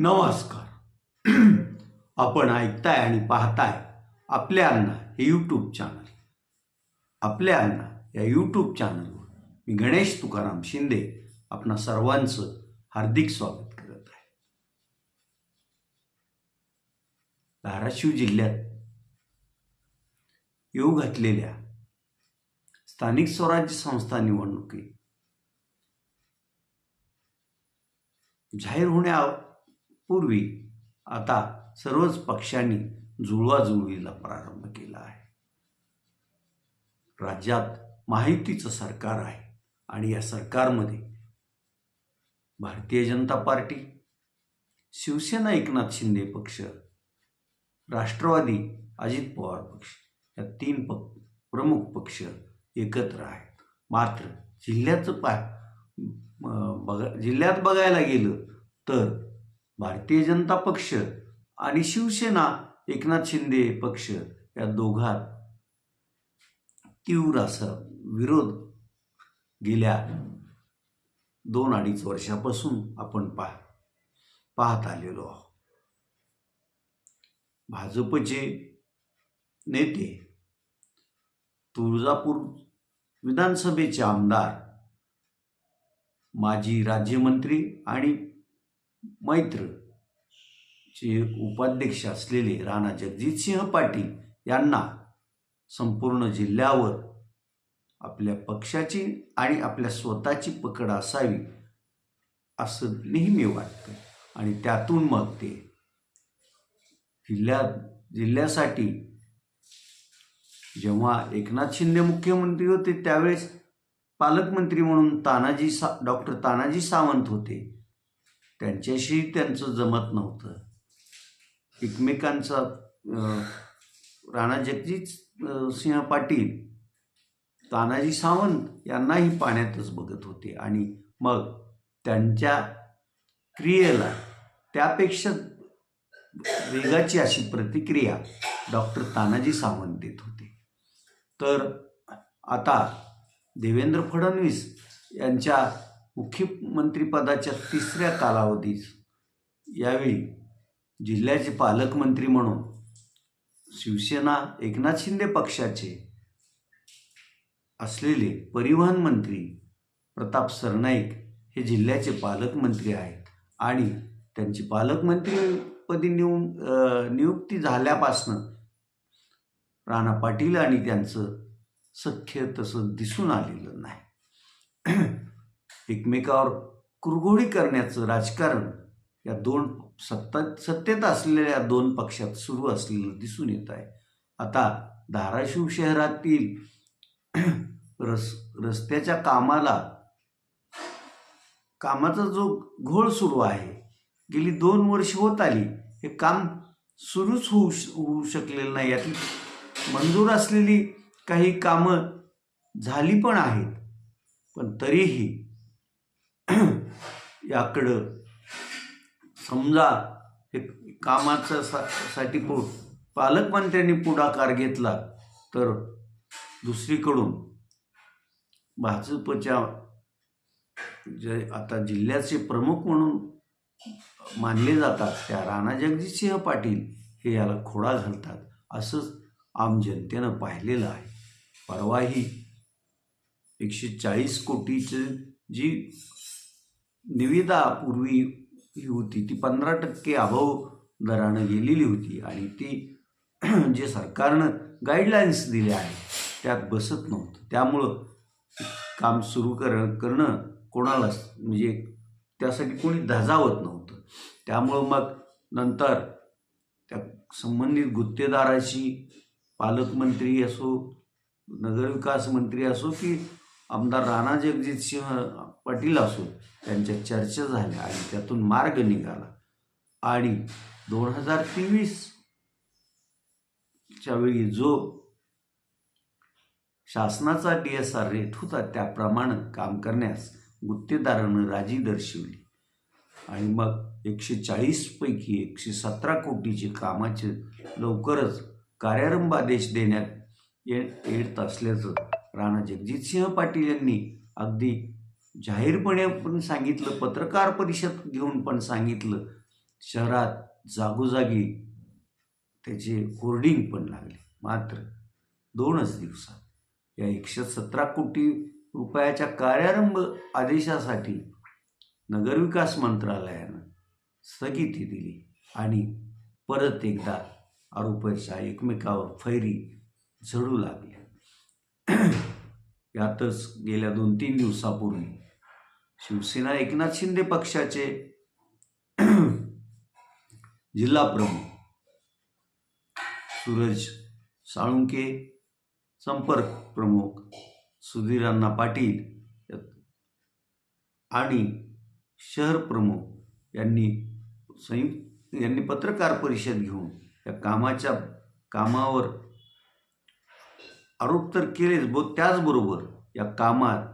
नमस्कार. आपण ऐकताय आणि पाहताय आपल्या अण्णा हे यूट्यूब चॅनल आपल्या अण्णा या यूट्यूब चॅनलवर मी गणेश तुकाराम शिंदे आपणा सर्वांचं हार्दिक स्वागत करत आहे. धाराशिव जिल्ह्यात येऊ घातलेल्या स्थानिक स्वराज्य संस्था निवडणुकीत जाहीर होण्या पूर्वी आता सर्वच पक्षांनी जुळवाजुळवीला प्रारंभ केला आहे. राज्यात माहितीचं सरकार आहे आणि या सरकारमध्ये भारतीय जनता पार्टी शिवसेना एकनाथ शिंदे पक्ष राष्ट्रवादी अजित पवार पक्ष या तीन पक प्रमुख पक्ष एकत्र आहेत. मात्र जिल्ह्याचं पा बघा जिल्ह्यात बघायला गेलं तर भारतीय जनता पक्ष आणि शिवसेना एकनाथ शिंदे पक्ष या दोघात तीव्र असा विरोध गेल्या दोन अडीच वर्षापासून आपण पाह पाहत आलेलो आहोत. भाजपचे नेते तुळजापूर विधानसभेचे आमदार माजी राज्यमंत्री आणि मैत्र चे उपाध्यक्ष असलेले राणा जगजितसिंह पाटील यांना संपूर्ण जिल्ह्यावर आपल्या पक्षाची आणि आपल्या स्वतःची पकड असावी असं नेहमी वाटतं. आणि त्यातून मग ते जिल्ह्यात जिल्ह्यासाठी जेव्हा एकनाथ शिंदे मुख्यमंत्री होते त्यावेळेस पालकमंत्री म्हणून तानाजी सा डॉक्टर तानाजी सावंत होते. त्यांच्याशी त्यांचं जमत नव्हतं. एकमेकांचा राणा जगजित सिंह पाटील तानाजी सावंत यांनाही पाण्यातच बघत होते. आणि मग त्यांच्या क्रियेला त्यापेक्षा वेगाची अशी प्रतिक्रिया डॉक्टर तानाजी सावंत देत होते. तर आता देवेंद्र फडणवीस यांच्या मुख्य मंत्रिपदाच्या तिसऱ्या कालावधीस यावेळी जिल्ह्याचे पालकमंत्री म्हणून शिवसेना एकनाथ शिंदे पक्षाचे असलेले परिवहन मंत्री प्रताप सरनाईक हे जिल्ह्याचे पालकमंत्री आहेत. आणि त्यांची पालकमंत्रीपदी नियु नियुक्ती झाल्यापासनं राणा पाटील आणि त्यांचं सख्य तसं दिसून आलेलं नाही. एकमेकावर कुरघोडी करण्याचं राजकारण या दोन सत्ता सत्तेत असलेल्या दोन पक्षात सुरू असलेलं दिसून येत आहे. आता धाराशिव शहरातील रस रस्त्याच्या कामाला कामाचा जो घोळ सुरू आहे गेली दोन वर्ष होत आली हे काम सुरूच होऊ श- होऊ शकलेलं नाही. यातली मंजूर असलेली काही कामं झाली पण आहेत. पण तरीही याकडं. समजा हे कामाचं सा साठी पु पालकमंत्र्यांनी पुढाकार घेतला तर दुसरीकडून भाजपच्या जे आता जिल्ह्याचे प्रमुख म्हणून मानले जातात त्या राणा जगजितसिंह पाटील हे याला खोडा घालतात असंच आम जनतेनं पाहिलेलं आहे. परवाही एकशे चाळीस कोटीचं जी निविदा पूर्वी ही होती. ती पंधरा टक्के अभाव दरानं गेलेली होती आणि ती जे सरकारनं गाईडलाईन्स दिले आहेत त्यात बसत नव्हतं. त्यामुळं काम सुरू कर करणं कोणालाच म्हणजे त्यासाठी कोणी धजावत नव्हतं. त्यामुळं मग नंतर त्या संबंधित गुत्तेदाराशी पालकमंत्री असो नगरविकास मंत्री असो की आमदार राणा जगजितसिंह पाटील असो त्यांच्या चर्चा झाल्या आणि त्यातून मार्ग निघाला. आणि दोन हजार तेवीसच्या वेळी जो शासनाचा डी एस आर रेट होता त्याप्रमाणे काम करण्यास गुत्तेदारानं राजी दर्शवली. आणि मग एकशे चाळीसपैकी एकशे सतरा कोटीचे कामाचे लवकरच कार्यारंभ आदेश देण्यात ये येत असल्याचं राणा जगजितसिंह पाटील यांनी अगदी जाहीरपणे पण सांगितलं पत्रकार परिषद घेऊन पण सांगितलं शहरात जागोजागी त्याचे होर्डिंग पण लागले. मात्र दोनच दिवसात या एकशे सतरा कोटी रुपयाच्या कार्यारंभ आदेशासाठी नगरविकास मंत्रालयानं स्थगिती दिली आणि परत एकदा आरोपाच्या एकमेकावर फैरी झडू लागल्या यातच गेल्या दोन तीन दिवसापूर्वी शिवसेना एकनाथ शिंदे पक्षाचे जिल्हा प्रमुख सूरज साळुंके संपर्क प्रमुख सुधीरांना पाटील आणि शहर प्रमुख यांनी संयुक्त यांनी पत्रकार परिषद घेऊन या कामाच्या कामावर आरोप तर केलेच ब त्याचबरोबर या कामात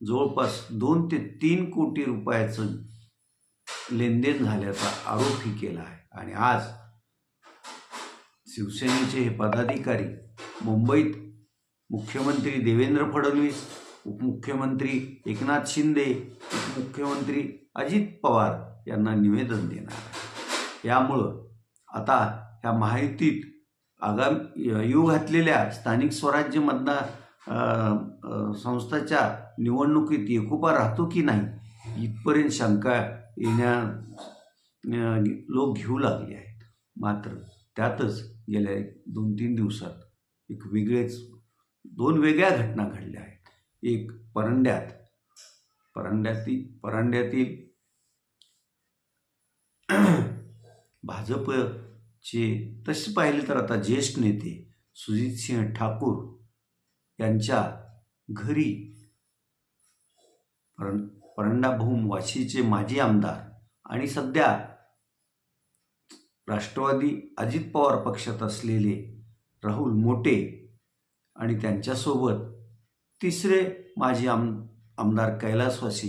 जवळपास दोन ते तीन कोटी रुपयाचं लेनदेन झाल्याचा आरोपही केला आहे. आणि आज शिवसेनेचे हे पदाधिकारी मुंबईत मुख्यमंत्री देवेंद्र फडणवीस उपमुख्यमंत्री एकनाथ शिंदे उपमुख्यमंत्री अजित पवार यांना निवेदन देणार आहे यामुळं आता ह्या माहितीत आगाम येऊ घातलेल्या स्थानिक स्वराज्य मतदार संस्थाच्या निवडणुकीत एकोपा राहतो की नाही इथपर्यंत शंका येण्या लोक घेऊ लागले आहेत. मात्र त्यातच गेल्या दोन तीन दिवसात एक वेगळेच दोन वेगळ्या घटना घडल्या आहेत. एक परंड्यात परंड्यातील परंड्यातील चे तसे पाहिले तर आता ज्येष्ठ नेते सुजित सिंह ठाकूर यांच्या घरी परं परंडाभूम वाशीचे माजी आमदार आणि सध्या राष्ट्रवादी अजित पवार पक्षात असलेले राहुल मोटे आणि त्यांच्यासोबत तिसरे माजी आम आमदार कैलासवासी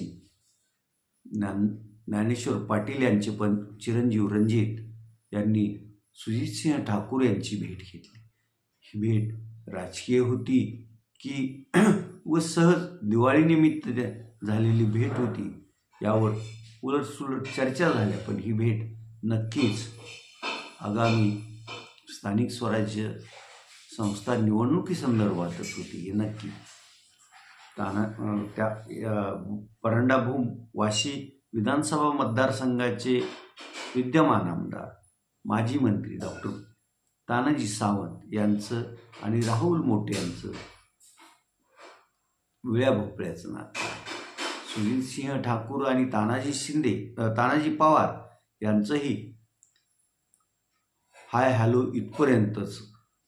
ज्ञान ज्ञानेश्वर पाटील यांचे पण चिरंजीव रणजित यांनी सुजितसिंह ठाकूर यांची भेट घेतली. ही भेट राजकीय होती की व सहज दिवाळीनिमित्त झालेली भेट होती यावर उलटसुलट चर्चा झाल्या. पण ही भेट नक्कीच आगामी स्थानिक स्वराज्य संस्था निवडणुकीसंदर्भातच होती. हे नक्की. ताना त्या परंडाभूम वाशी विधानसभा मतदारसंघाचे विद्यमान आमदार माजी मंत्री डॉक्टर तानाजी सावंत यांचं आणि राहुल मोटे यांचं विळ्या भोपळ्याचं नातं सुनील सुनीलसिंह ठाकूर आणि तानाजी शिंदे तानाजी पवार यांचंही हाय हॅलो इथपर्यंतच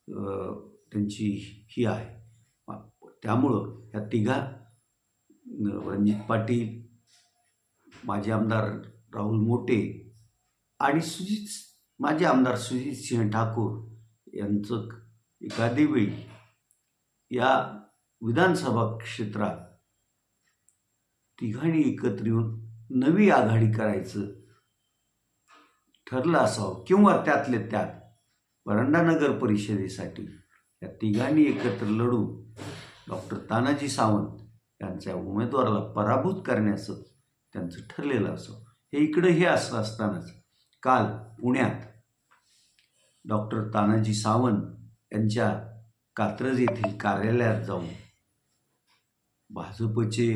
त्यांची ही आहे. त्यामुळं ह्या तिघा रणजित पाटील माजी आमदार राहुल मोटे आणि सुजित माजी आमदार सुजित सिंह ठाकूर यांचं एखादी वेळी या विधानसभा क्षेत्रात तिघांनी एकत्र येऊन नवी आघाडी करायचं ठरलं असावं किंवा त्यातले त्यात परंडा नगर परिषदेसाठी या तिघांनी एकत्र लढून डॉक्टर तानाजी सावंत यांच्या उमेदवाराला पराभूत करण्याचं त्यांचं ठरलेलं असावं. हे इकडं हे असं असतानाच काल पुण्यात डॉक्टर तानाजी सावंत यांच्या कात्रज येथील कार्यालयात जाऊन भाजपचे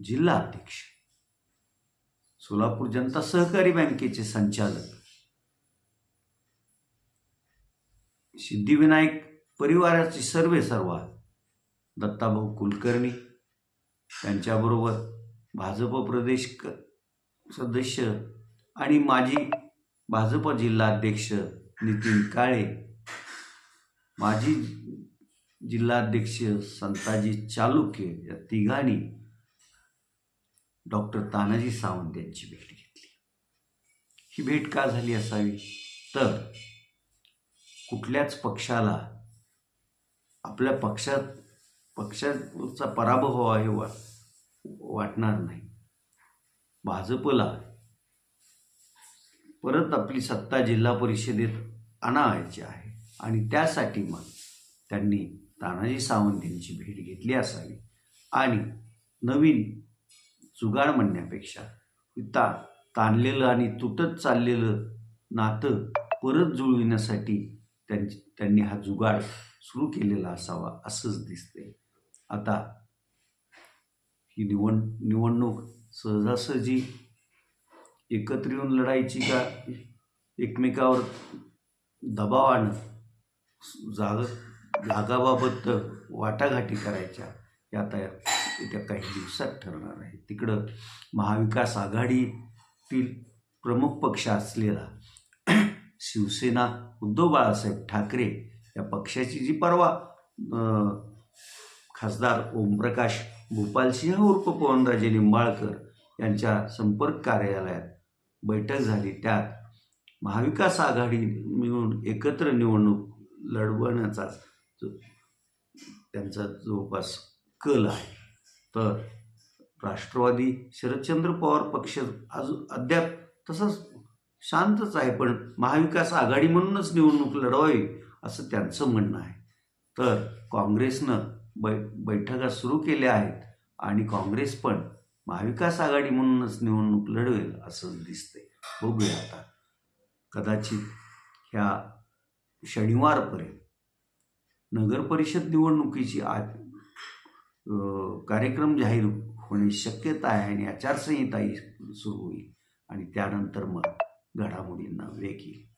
जिल्हा अध्यक्ष सोलापूर जनता सहकारी बँकेचे संचालक सिद्धिविनायक परिवाराचे सर्वे सर्वा दत्ताभाऊ कुलकर्णी त्यांच्याबरोबर भाजप प्रदेश सदस्य आणि माजी भाजप जिल्हाध्यक्ष नितीन काळे माजी जिल्हाध्यक्ष संताजी चालुक्य या तिघांनी डॉक्टर तानाजी सावंत यांची भेट घेतली. ही भेट का झाली असावी? तर कुठल्याच पक्षाला आपल्या पक्षात पक्षाचा पराभव व्हावा हे वा वाटणार नाही. भाजपला परत आपली सत्ता जिल्हा परिषदेत आणायची आहे. आणि त्यासाठी मग त्यांनी तानाजी सावंत यांची भेट घेतली असावी. आणि नवीन जुगाड म्हणण्यापेक्षा ता ताणलेलं आणि तुटत चाललेलं नातं परत जुळविण्यासाठी त्यांची त्यांनी हा जुगाड सुरू केलेला असावा असंच दिसते आता ही निवड निवडणूक सहजासहजी एकत्र येऊन लढायची का? एकमेकावर दबाव आणत जाग जागाबाबत वाटाघाटी करायच्या या आता येत्या काही दिवसात ठरणार आहे. तिकडं महाविकास आघाडीतील प्रमुख पक्ष असलेला शिवसेना उद्धव बाळासाहेब ठाकरे या पक्षाची जी परवा खासदार ओमप्रकाश भूपालसिंह उर्फ पवनराजे निंबाळकर यांच्या संपर्क कार्यालयात बैठक झाली. त्यात महाविकास आघाडी मिळून एकत्र निवडणूक लढवण्याचा जो- त्यांचा जवळपास कल आहे. तर राष्ट्रवादी शरदचंद्र पवार पक्ष अजून अद्याप तसंच शांतच आहे पण महाविकास आघाडी म्हणूनच निवडणूक लढवावी असं त्यांचं म्हणणं आहे. तर काँग्रेसनं बै बैठका सुरू केल्या आहेत आणि काँग्रेस पण महाविकास आघाडी म्हणूनच निवडणूक लढवेल असं दिसतंय. बघूया आता. कदाचित ह्या शनिवारपर्यंत नगर परिषद निवडणुकीची आज कार्यक्रम जाहीर होण्याची शक्यता आहे आणि आचारसंहिताही सुरू होईल आणि त्यानंतर मग घडामोडींना वेग येईल.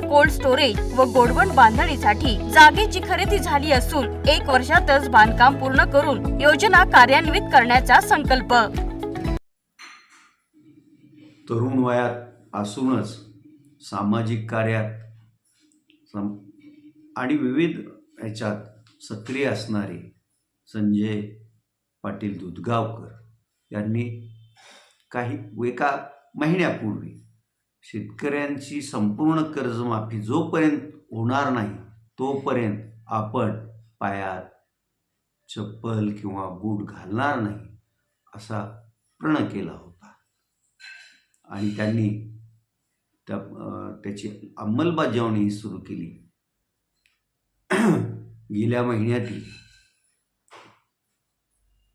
कोल्ड स्टोरेज व गोडवण बांधणीसाठी जागेची खरेदी झाली असून एक वर्षातच बांधकाम पूर्ण करून योजना कार्यान्वित करण्याचा संकल्प. तरुण वयात असूनच सामाजिक कार्यात सम आणि विविध ह्याच्यात सक्रिय असणारे संजय पाटील दुधगावकर यांनी काही एका महिन्यापूर्वी शेतकऱ्यांची संपूर्ण कर्जमाफी जोपर्यंत होणार नाही तोपर्यंत आपण पायात चप्पल किंवा बूट घालणार नाही असा प्रण केला होता. आणि त्यांनी त्या त्याची अंमलबजावणी सुरू केली. गेल्या महिन्यातील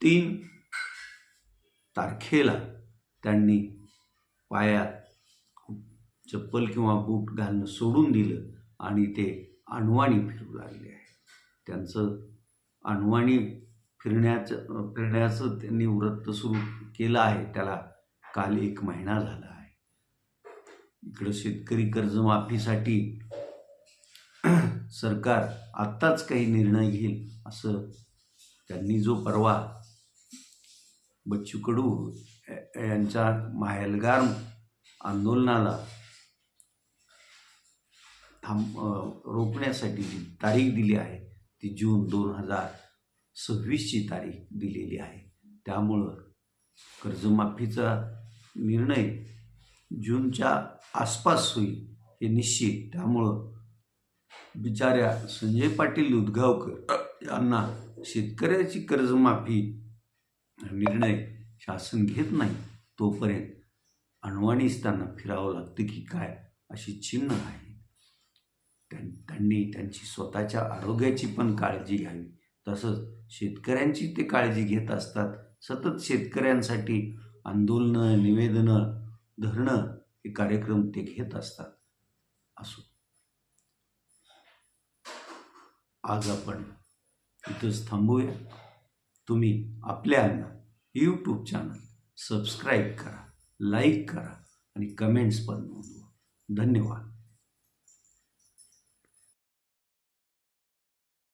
तीन तारखेला त्यांनी पायात चप्पल किंवा बूट घालणं सोडून दिलं आणि ते अणवाणी फिरू लागले आहे त्यांचं अणवाणी फिरण्याचं फिरण्याचं त्यांनी व्रत सुरू केलं आहे. त्याला काल एक महिना झाला आहे. इकडं शेतकरी कर्जमाफीसाठी सरकार आत्ताच काही निर्णय घेईल असं त्यांनी जो परवा बच्चू कडू यांच्या माहेलगार आंदोलनाला थांब रोखण्यासाठी जी तारीख दिली आहे ती जून दोन हजार सव्वीसची तारीख दिलेली आहे. त्यामुळं कर्जमाफीचा निर्णय जूनच्या आसपास होईल हे निश्चित. त्यामुळं बिचाऱ्या संजय पाटील उदगावकर यांना शेतकऱ्याची कर्जमाफी निर्णय शासन घेत नाही तोपर्यंत अणवाणीच त्यांना फिरावं लागतं की काय अशी चिन्ह आहे. त्यां त्यांनी त्यांची स्वतःच्या आरोग्याची पण काळजी घ्यावी. तसंच शेतकऱ्यांची ते काळजी घेत असतात. सतत शेतकऱ्यांसाठी आंदोलनं निवेदनं धरणं हे कार्यक्रम ते घेत असतात. असो. आज आपण इथंच थांबूया. तुम्ही आपल्याला यूट्यूब चॅनल सबस्क्राईब करा लाईक करा आणि कमेंट्स पण नोंदवा. धन्यवाद.